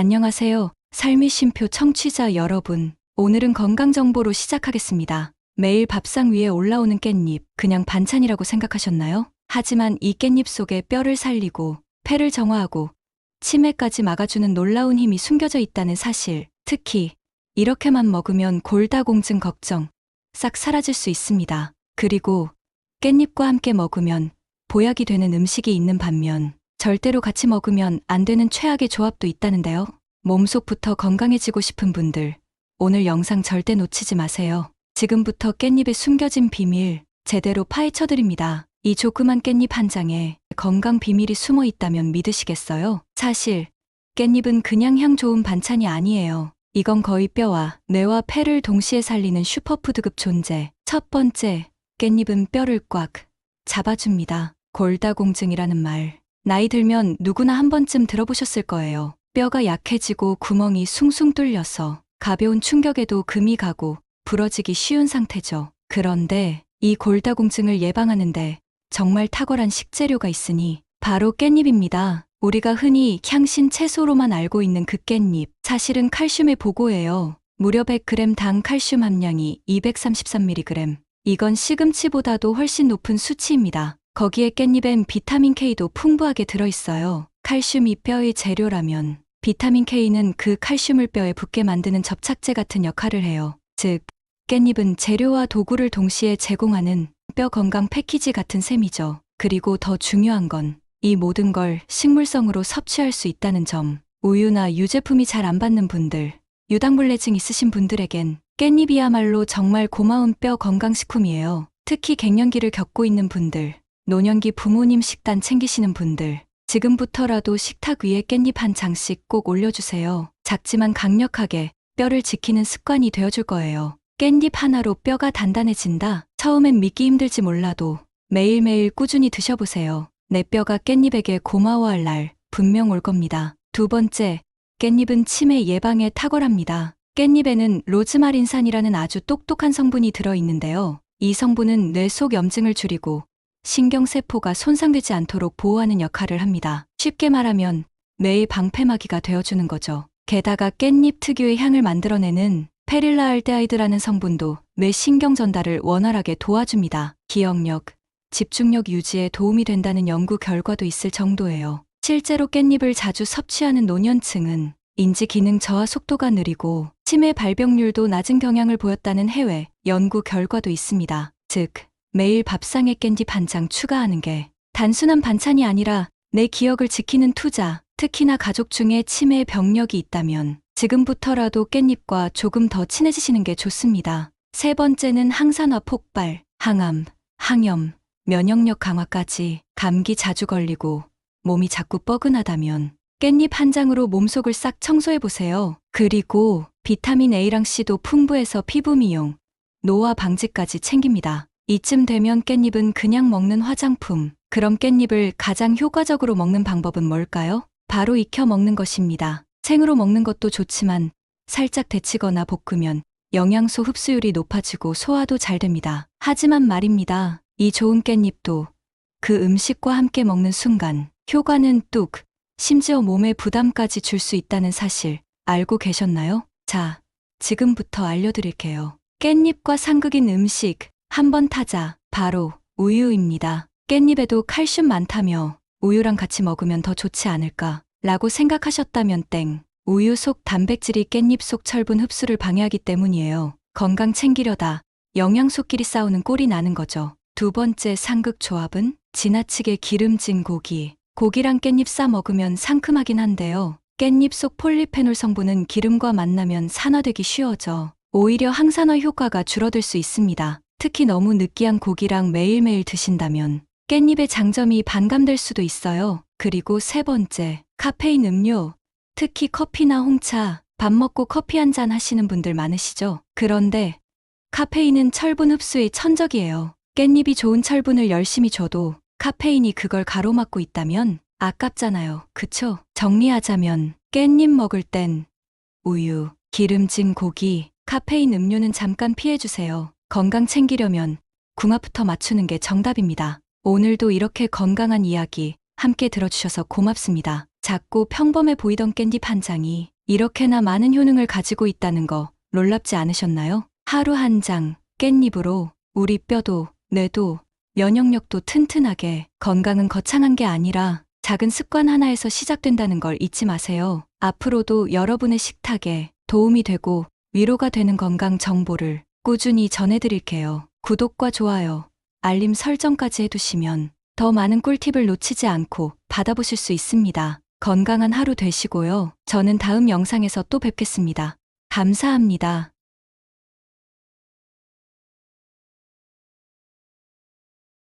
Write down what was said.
안녕하세요. 삶의 쉼표 청취자 여러분. 오늘은 건강 정보로 시작하겠습니다. 매일 밥상 위에 올라오는 깻잎, 그냥 반찬이라고 생각하셨나요? 하지만 이 깻잎 속에 뼈를 살리고, 폐를 정화하고, 치매까지 막아주는 놀라운 힘이 숨겨져 있다는 사실. 특히, 이렇게만 먹으면 골다공증 걱정, 싹 사라질 수 있습니다. 그리고, 깻잎과 함께 먹으면, 보약이 되는 음식이 있는 반면, 절대로 같이 먹으면 안 되는 최악의 조합도 있다는데요. 몸속부터 건강해지고 싶은 분들, 오늘 영상 절대 놓치지 마세요. 지금부터 깻잎의 숨겨진 비밀 제대로 파헤쳐드립니다. 이 조그만 깻잎 한 장에 건강 비밀이 숨어 있다면 믿으시겠어요? 사실, 깻잎은 그냥 향 좋은 반찬이 아니에요. 이건 거의 뼈와 뇌와 폐를 동시에 살리는 슈퍼푸드급 존재. 첫 번째, 깻잎은 뼈를 꽉 잡아줍니다. 골다공증이라는 말. 나이 들면 누구나 한 번쯤 들어보셨을 거예요. 뼈가 약해지고 구멍이 숭숭 뚫려서 가벼운 충격에도 금이 가고 부러지기 쉬운 상태죠. 그런데 이 골다공증을 예방하는데 정말 탁월한 식재료가 있으니 바로 깻잎입니다. 우리가 흔히 향신 채소로만 알고 있는 그 깻잎. 사실은 칼슘의 보고예요. 무려 100g 당 칼슘 함량이 233mg. 이건 시금치보다도 훨씬 높은 수치입니다. 거기에 깻잎엔 비타민 K도 풍부하게 들어있어요. 칼슘이 뼈의 재료라면 비타민 K는 그 칼슘을 뼈에 붙게 만드는 접착제 같은 역할을 해요. 즉, 깻잎은 재료와 도구를 동시에 제공하는 뼈 건강 패키지 같은 셈이죠. 그리고 더 중요한 건 이 모든 걸 식물성으로 섭취할 수 있다는 점. 우유나 유제품이 잘 안 받는 분들, 유당불내증 있으신 분들에겐 깻잎이야말로 정말 고마운 뼈 건강식품이에요. 특히 갱년기를 겪고 있는 분들, 노년기 부모님 식단 챙기시는 분들, 지금부터라도 식탁 위에 깻잎 한 장씩 꼭 올려주세요. 작지만 강력하게 뼈를 지키는 습관이 되어줄 거예요. 깻잎 하나로 뼈가 단단해진다? 처음엔 믿기 힘들지 몰라도 매일매일 꾸준히 드셔보세요. 내 뼈가 깻잎에게 고마워할 날 분명 올 겁니다. 두 번째, 깻잎은 치매 예방에 탁월합니다. 깻잎에는 로즈마린산이라는 아주 똑똑한 성분이 들어있는데요. 이 성분은 뇌 속 염증을 줄이고 신경세포가 손상되지 않도록 보호하는 역할을 합니다. 쉽게 말하면 뇌의 방패막이가 되어주는 거죠. 게다가 깻잎 특유의 향을 만들어내는 페릴라알데하이드라는 성분도 뇌 신경 전달을 원활하게 도와줍니다. 기억력, 집중력 유지에 도움이 된다는 연구 결과도 있을 정도예요. 실제로 깻잎을 자주 섭취하는 노년층은 인지 기능 저하 속도가 느리고 치매 발병률도 낮은 경향을 보였다는 해외 연구 결과도 있습니다. 즉, 매일 밥상에 깻잎 한장 추가하는 게 단순한 반찬이 아니라 내 기억을 지키는 투자, 특히나 가족 중에 치매 병력이 있다면 지금부터라도 깻잎과 조금 더 친해지시는 게 좋습니다. 세 번째는 항산화 폭발, 항암, 항염, 면역력 강화까지 감기 자주 걸리고 몸이 자꾸 뻐근하다면 깻잎 한 장으로 몸속을 싹 청소해 보세요. 그리고 비타민 A랑 C도 풍부해서 피부 미용, 노화 방지까지 챙깁니다. 이쯤 되면 깻잎은 그냥 먹는 화장품. 그럼 깻잎을 가장 효과적으로 먹는 방법은 뭘까요? 바로 익혀 먹는 것입니다. 생으로 먹는 것도 좋지만 살짝 데치거나 볶으면 영양소 흡수율이 높아지고 소화도 잘 됩니다. 하지만 말입니다. 이 좋은 깻잎도 그 음식과 함께 먹는 순간 효과는 뚝, 심지어 몸에 부담까지 줄 수 있다는 사실 알고 계셨나요? 자, 지금부터 알려드릴게요. 깻잎과 상극인 음식 한 번 타자 바로 우유입니다. 깻잎에도 칼슘 많다며 우유랑 같이 먹으면 더 좋지 않을까 라고 생각하셨다면 땡. 우유 속 단백질이 깻잎 속 철분 흡수를 방해하기 때문이에요. 건강 챙기려다 영양소끼리 싸우는 꼴이 나는 거죠. 두 번째 상극 조합은 지나치게 기름진 고기. 고기랑 깻잎 싸 먹으면 상큼하긴 한데요. 깻잎 속 폴리페놀 성분은 기름과 만나면 산화되기 쉬워져 오히려 항산화 효과가 줄어들 수 있습니다. 특히 너무 느끼한 고기랑 매일매일 드신다면 깻잎의 장점이 반감될 수도 있어요. 그리고 세 번째, 카페인 음료. 특히 커피나 홍차, 밥 먹고 커피 한 잔 하시는 분들 많으시죠? 그런데 카페인은 철분 흡수의 천적이에요. 깻잎이 좋은 철분을 열심히 줘도 카페인이 그걸 가로막고 있다면 아깝잖아요. 그쵸? 정리하자면 깻잎 먹을 땐 우유, 기름진 고기, 카페인 음료는 잠깐 피해주세요. 건강 챙기려면 궁합부터 맞추는 게 정답입니다. 오늘도 이렇게 건강한 이야기 함께 들어주셔서 고맙습니다. 작고 평범해 보이던 깻잎 한 장이 이렇게나 많은 효능을 가지고 있다는 거 놀랍지 않으셨나요? 하루 한 장 깻잎으로 우리 뼈도 뇌도 면역력도 튼튼하게 건강은 거창한 게 아니라 작은 습관 하나에서 시작된다는 걸 잊지 마세요. 앞으로도 여러분의 식탁에 도움이 되고 위로가 되는 건강 정보를 꾸준히 전해드릴게요. 구독과 좋아요, 알림 설정까지 해두시면 더 많은 꿀팁을 놓치지 않고 받아보실 수 있습니다. 건강한 하루 되시고요. 저는 다음 영상에서 또 뵙겠습니다. 감사합니다.